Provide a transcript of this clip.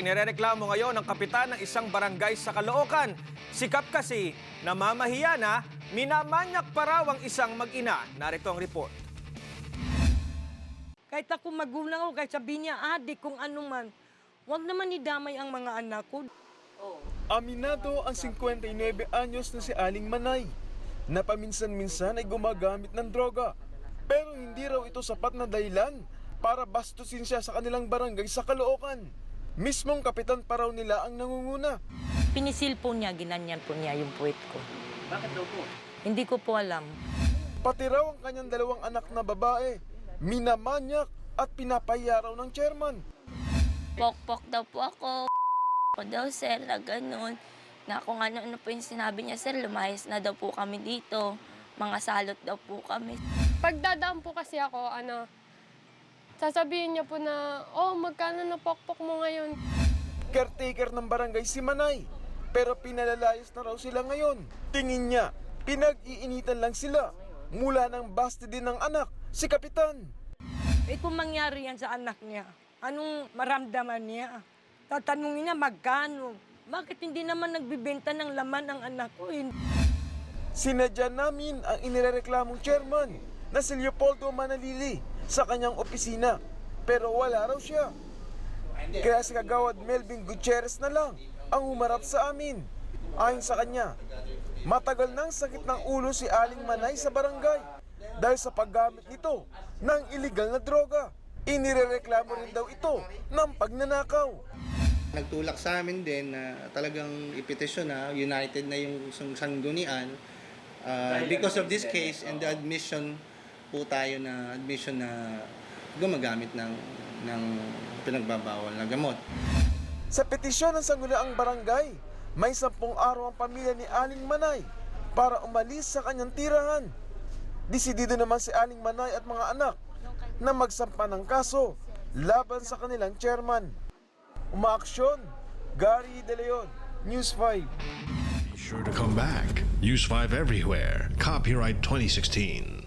inirereklamo ngayon ng kapitan ng isang barangay sa Caloocan. Sikap kasi na mamahiya na, minamanyak pa raw ang isang mag-ina. Narito ang report. Kahit ako magulang ko, kahit sabihin niya adik kung ano man, huwag naman idamay ang mga anak ko. Aminado ang 59 anyos na si Aling Manay na paminsan-minsan ay gumagamit ng droga. Pero hindi raw ito sapat na dahilan para bastusin siya sa kanilang barangay sa Caloocan. Mismong kapitan pa raw nila ang nangunguna. Pinisil po niya, ginanyan po niya yung puwet ko. Bakit daw po? Hindi ko po alam. Pati raw ang kanyang dalawang anak na babae, minamanyak at pinapahiya raw ng chairman. Pok-pok daw po ako. Ako daw, sir, na ganun. Na kung ano-ano po yung sinabi niya, sir, lumayas na daw po kami dito. Mga salot daw po kami. Pagdadaan po kasi ako, ano, sasabihin niya po na, oh, magkano na pokpok mo ngayon? Caretaker ng barangay si Manay. Pero pinalalayas na raw sila ngayon. Tingin niya, pinag-iinitan lang sila. Mula ng basti din ng anak, si Kapitan. Eh kung mangyari yan sa anak niya, anong maramdaman niya? Tatanungin niya magkano? Bakit hindi naman nagbibenta ng laman ang anak ko? Eh, Sinadya namin ang inirereklamong chairman na si Leopoldo Manalili sa kanyang opisina. Pero wala raw siya. Kaya si Kagawad Melvin Gutierrez na lang ang humarap sa amin. Ayon sa kanya, matagal nang sakit ng ulo si Aling Manay sa barangay dahil sa paggamit nito ng iligal na droga. Inirereklamo rin daw ito ng pagnanakaw. Nagtulak sa amin din na talagang ipetisyon na united na yung sang- sanggunian uh, because of this case and the admission po tayo na admission na gumagamit ng ng pinagbabawal na gamot. Sa petisyon ng sangguniang barangay, may sampung araw ang pamilya ni Aling Manay para umalis sa kanyang tirahan. Desidido naman si Aling Manay at mga anak na magsampa ng kaso laban sa kanilang chairman. Umaaksyon, Gary De Leon, News 5. Be sure to come back. Use 5 everywhere. Copyright 2016.